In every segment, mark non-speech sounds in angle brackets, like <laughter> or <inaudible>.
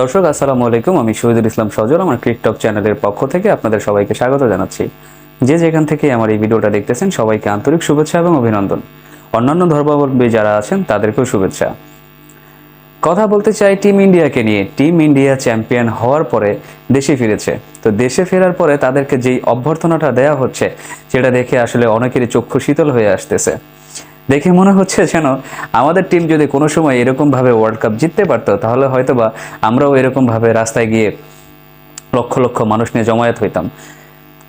দর্শক, আসসালামু আলাইকুম। আমি শহীদুল ইসলাম সজল, আমার ক্রিকটক চ্যানেলের পক্ষ থেকে আপনাদের সবাইকে স্বাগত জানাচ্ছি। যে যেখান থেকে আমার এই ভিডিওটা দেখতেছেন, সবাইকে আন্তরিক শুভেচ্ছা এবং অভিনন্দন। অন্যান্য ধর্মাবলম্বী যারা আছেন, তাদেরকেও শুভেচ্ছা। কথা বলতে চাই টিম ইন্ডিয়াকে নিয়ে। টিম ইন্ডিয়া চ্যাম্পিয়ন হওয়ার পরে দেশে ফিরেছে। তো দেশে ফেরার পরে তাদেরকে যেই অভ্যর্থনাটা দেওয়া হচ্ছে, সেটা দেখে আসলে অনেকেরই চক্ষু শীতল হয়ে আসতেছে। দেখে মনে হচ্ছে যেন আমাদের টিম যদি কোনো সময় এরকমভাবে ওয়ার্ল্ড কাপ জিততে পারতো, তাহলে হয়তোবা আমরাও এরকমভাবে রাস্তায় গিয়ে লক্ষ লক্ষ মানুষ নিয়ে জমায়েত হইতাম।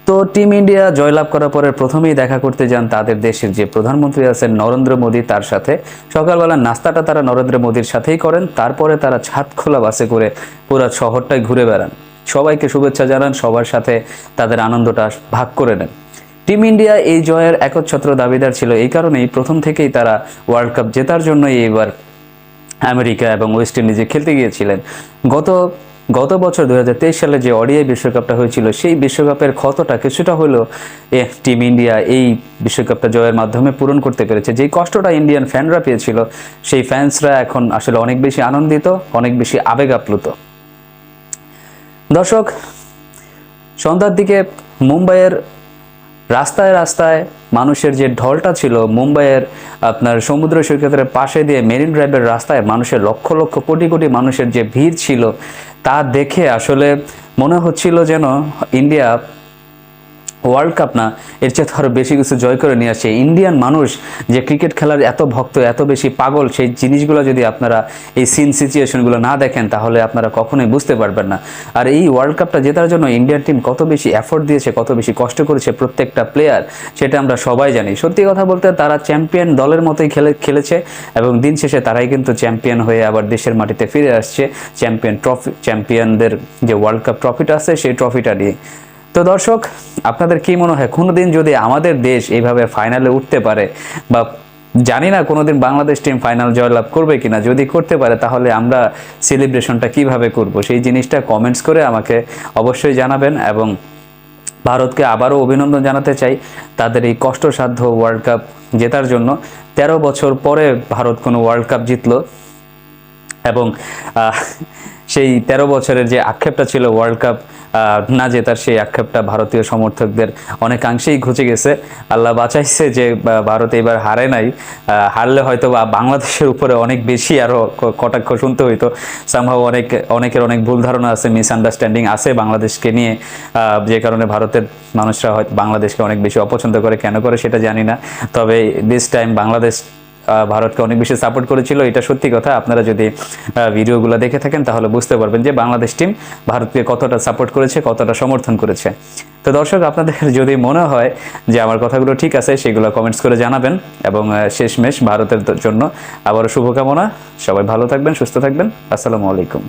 তো টিম ইন্ডিয়া জয়লাভ করার পরে প্রথমেই দেখা করতে যান তাদের দেশের যে প্রধানমন্ত্রী আছেন নরেন্দ্র মোদী তার সাথে। সকালবেলা নাস্তাটা তারা নরেন্দ্র মোদীর সাথেই করেন, তারপরে তারা ছাদ খোলা বাসে করে পুরো শহরটাই ঘুরে বেড়ান। সবাইকে শুভেচ্ছা জানান, সবার সাথে তাদের আনন্দটা ভাগ করে নেন। টিম ইন্ডিয়া এই জয়ের একচ্ছত্র দাবিদার ছিল। এই কারণেই প্রথম থেকেই তারা ওয়ার্ল্ড কাপ জেতার জন্যই এইবার আমেরিকা এবং ওয়েস্ট ইন্ডিজে খেলতে গিয়েছিলেন। গত গত বছর দু হাজার তেইশ সালে যে অডিআই বিশ্বকাপটা হয়েছিল, সেই বিশ্বকাপের ক্ষতটা কিছুটা হলেও টিম ইন্ডিয়া এই বিশ্বকাপটা জয়ের মাধ্যমে পূরণ করতে পেরেছে। যেই কষ্টটা ইন্ডিয়ান ফ্যানরা পেয়েছিল, সেই ফ্যান্সরা এখন আসলে অনেক বেশি আনন্দিত, অনেক বেশি আবেগ আপ্লুত দর্শক, সন্ধ্যার দিকে মুম্বাইয়ের রাস্তায় রাস্তায় মানুষের যে ঢলটা ছিল মুম্বাইয়ের আপনার সমুদ্র সৈকতের পাশে দিয়ে মেরিন ড্রাইভের রাস্তায় মানুষের লক্ষ লক্ষ কোটি কোটি মানুষের যে ভিড় ছিল তা দেখে আসলে মনে হচ্ছিল যেন ইন্ডিয়া ওয়ার্ল্ড কাপ না, এর চেয়ে আরও বেশি কিছু জয় করে নিয়ে আসে। ইন্ডিয়ান মানুষ যে ক্রিকেট খেলার এত ভক্ত, এত বেশি পাগল, সেই জিনিসগুলো যদি আপনারা এই সিন সিচুয়েশনগুলো না দেখেন, তাহলে আপনারা কখনোই বুঝতে পারবেন না। আর এই ওয়ার্ল্ড কাপটা জেতার জন্য ইন্ডিয়ান টিম কত বেশি এফোর্ট দিয়েছে, কত বেশি কষ্ট করেছে প্রত্যেকটা প্লেয়ার সেটা আমরা সবাই জানি। সত্যি কথা বলতে তারা চ্যাম্পিয়ন দলের মতোই খেলে, খেলেছে এবং দিন শেষে তারাই কিন্তু চ্যাম্পিয়ন হয়ে আবার দেশের মাটিতে ফিরে আসছে। চ্যাম্পিয়ন ট্রফি চ্যাম্পিয়নদের যে ওয়ার্ল্ড কাপ ট্রফিটা আছে, সেই ট্রফিটা নিয়ে। তো দর্শক, আপনাদের কি মনে হয়, কোনোদিন যদি আমাদের দেশ এইভাবে ফাইনালে উঠতে পারে বা জানি না কোনোদিন বাংলাদেশ টিম ফাইনাল জয়লাভ করবে কিনা, যদি করতে পারে তাহলে আমরা সেলিব্রেশনটা কীভাবে করব? সেই জিনিসটা কমেন্টস করে আমাকে অবশ্যই জানাবেন এবং ভারতকে আবারও অভিনন্দন জানাতে চাই তাদের এই কষ্টসাধ্য ওয়ার্ল্ড কাপ জেতার জন্য। তেরো বছর পরে ভারত কোনো ওয়ার্ল্ড কাপ জিতল এবং সেই তেরো বছরের যে আক্ষেপটা ছিল ওয়ার্ল্ড কাপ না জেতার সেই আক্ষেপটা ভারতীয় সমর্থকদের অনেকাংশেই ঘুচে গেছে। আল্লাহ বাঁচাইছে যে ভারত এবার হারে নাই। হারলে হয়তো বা বাংলাদেশের উপরে অনেক বেশি আরও কটাক্ষ শুনতে হইতো। সম্ভব অনেক, অনেকের অনেক ভুল ধারণা আছে মিসআন্ডারস্ট্যান্ডিং আছে বাংলাদেশকে নিয়ে। যে কারণে ভারতের মানুষরা হয়তো বাংলাদেশকে অনেক বেশি অপছন্দ করে। কেন করে সেটা জানি না। তবে দিস টাইম বাংলাদেশ ভারতকে অনেক বেশি সাপোর্ট করেছিল, এটা সত্যি কথা। আপনারা যদি ভিডিওগুলো দেখে থাকেন, তাহলে বুঝতে পারবেন যে বাংলাদেশ টিম ভারতকে কতটা সাপোর্ট করেছে, কতটা সমর্থন করেছে। তো দর্শক, আপনাদের <laughs> যদি মনে হয় যে আমার কথাগুলো ঠিক আছে, সেগুলো কমেন্টস করে জানাবেন এবং শেষমেশ ভারতের জন্য আবারও শুভকামনা। সবাই ভালো থাকবেন, সুস্থ থাকবেন। আসসালামু আলাইকুম।